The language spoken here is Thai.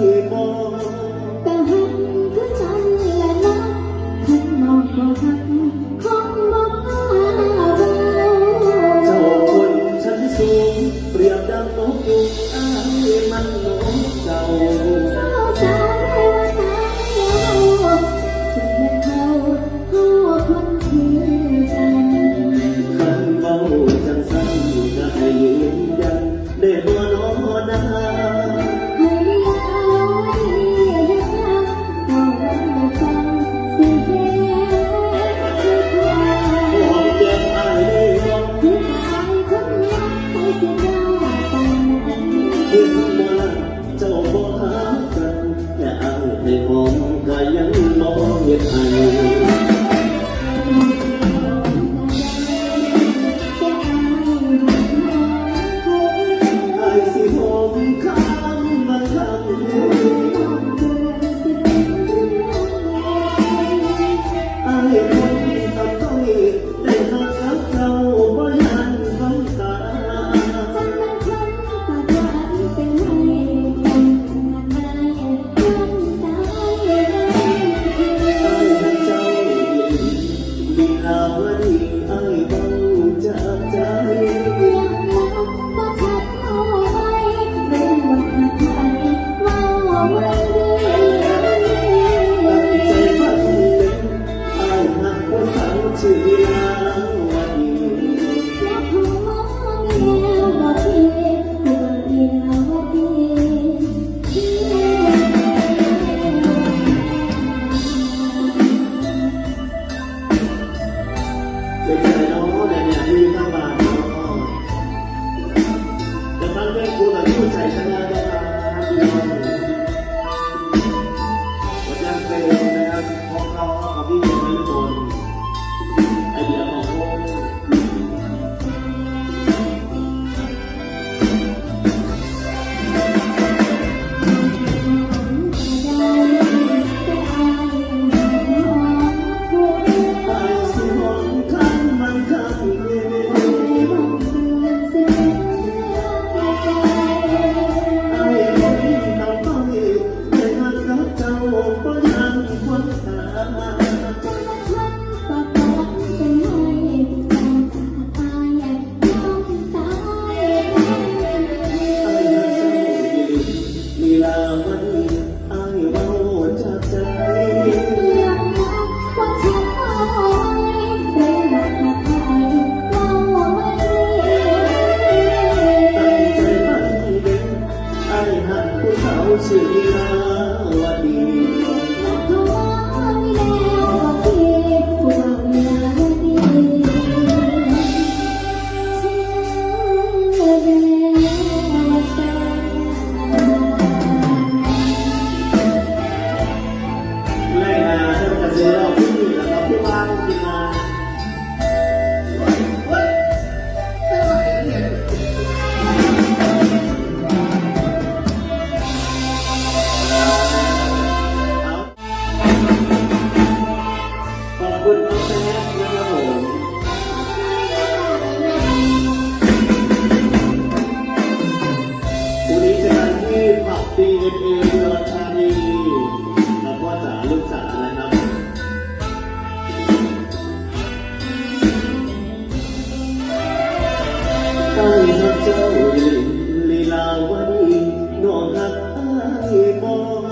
người mong เป็นไงเนาะแต่เนี่ยยืนข้งบ้านเนาะแต่ท่านแม่คุณอายุใส่ชนะไดีานีนักใจลิล่ลาวดีน้องรักไอ้บอก